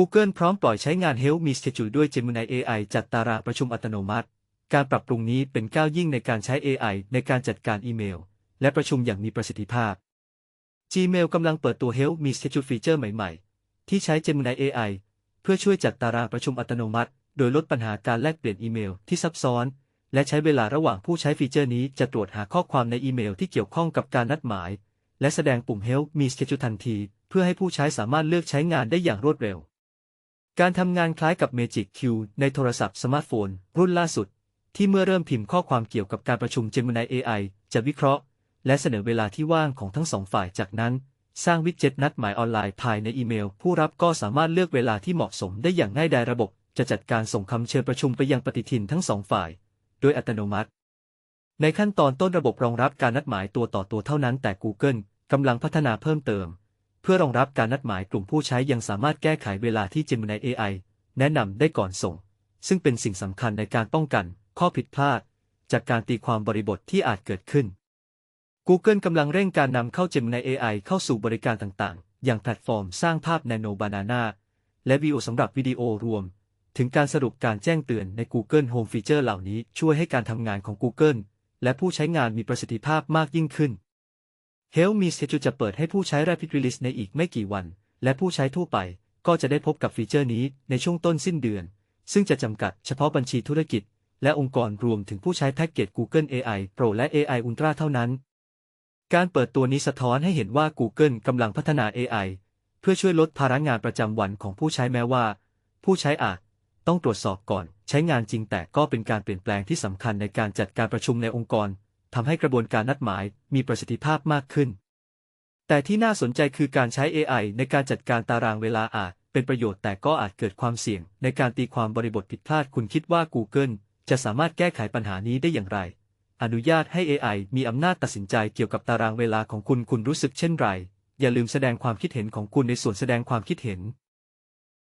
Google พร้อมปล่อยใช้งาน Help Me Schedule ด้วย Gemini AI จัดตารางประชุมอัตโนมัติ การปรับปรุงนี้เป็นก้าวยิ่งในการใช้ AI ในการจัดการอีเมล และประชุมอย่างมีประสิทธิภาพ Gmail กำลังเปิดตัว Help Me Schedule ฟีเจอร์ใหม่ๆ ที่ใช้ Gemini AI เพื่อช่วยจัดตารางประชุมอัตโนมัติ โดยลดปัญหาการแลกเปลี่ยนอีเมลที่ซับซ้อน และใช้เวลาระหว่างผู้ใช้ฟีเจอร์นี้จะตรวจหาข้อความในอีเมลที่เกี่ยวข้องกับการนัดหมาย และแสดงปุ่ม Help Me Schedule ทันที เพื่อให้ผู้ใช้สามารถเลือกใช้งานได้อย่างรวดเร็ว การทำงานคล้ายกับ Magic Q ในโทรศัพท์สมาร์ทโฟน รุ่นล่าสุด ที่เมื่อเริ่มพิมพ์ข้อความเกี่ยวกับการประชุม Gemini AI จะวิเคราะห์ และเสนอเวลาที่ว่างของทั้งสองฝ่ายจากนั้น สร้างวิดเจ็ตนัดหมายออนไลน์ภายในอีเมล ผู้รับก็สามารถเลือกเวลาที่เหมาะสมได้อย่างง่ายดายระบบ จะจัดการส่งคำเชิญประชุมไปยังปฏิทินทั้งสองฝ่าย โดยอัตโนมัติ ในขั้นตอนต้นระบบรองรับการนัดหมายตัวต่อตัวเท่านั้นแต่ Google กำลังพัฒนาเพิ่มเติม เพื่อรองรับการนัดหมายกลุ่มผู้ใช้ยังสามารถแก้ไขเวลาที่ Gemini AI แนะนำได้ก่อนส่ง ซึ่งเป็นสิ่งสำคัญในการป้องกัน ข้อผิดพลาด จากการตีความบริบทที่อาจเกิดขึ้น Google กำลังเร่งการนำเข้า Gemini AI เข้าสู่บริการต่างๆ อย่างแพลตฟอร์มสร้างภาพ Nano Banana และวิดีโอสำหรับวิดีโอรวม ถึงการสรุปการแจ้งเตือนใน Google Home Feature เหล่านี้ช่วยให้การทำงานของ Google และผู้ใช้งานมีประสิทธิภาพมากยิ่งขึ้น Help Me Schedule จะเปิดให้ผู้ใช้ Rapid Release ในอีกไม่กี่วัน และผู้ใช้ทั่วไป ก็จะได้พบกับฟีเจอร์นี้ในช่วงต้นสิ้นเดือน ซึ่งจะจำกัดเฉพาะบัญชีธุรกิจ และองค์กรรวมถึงผู้ใช้แพ็กเกจ Google AI Pro และ AI Ultra เท่านั้น การเปิดตัวนี้สะท้อนให้เห็นว่า Google กำลังพัฒนา AI เพื่อช่วยลดภาระงานประจำวันของผู้ใช้แม้ว่า ผู้ใช้อาจต้องตรวจสอบก่อน ใช้งานจริงแต่ก็เป็นการเปลี่ยนแปลงที่สำคัญในการจัดการประชุมในองค์กร ทำให้กระบวนการนัดหมายมีประสิทธิภาพมากขึ้น แต่ที่น่าสนใจคือการใช้ AI ในการจัดการตารางเวลาอาจเป็นประโยชน์แต่ก็อาจเกิดความเสี่ยง ในการตีความบริบทผิดพลาดคุณคิดว่า Google จะสามารถแก้ไขปัญหานี้ได้อย่างไร อนุญาตให้ AI มีอำนาจตัดสินใจเกี่ยวกับตารางเวลาของคุณคุณรู้สึกเช่นไร อย่าลืมแสดงความคิดเห็นของคุณในส่วนแสดงความคิดเห็น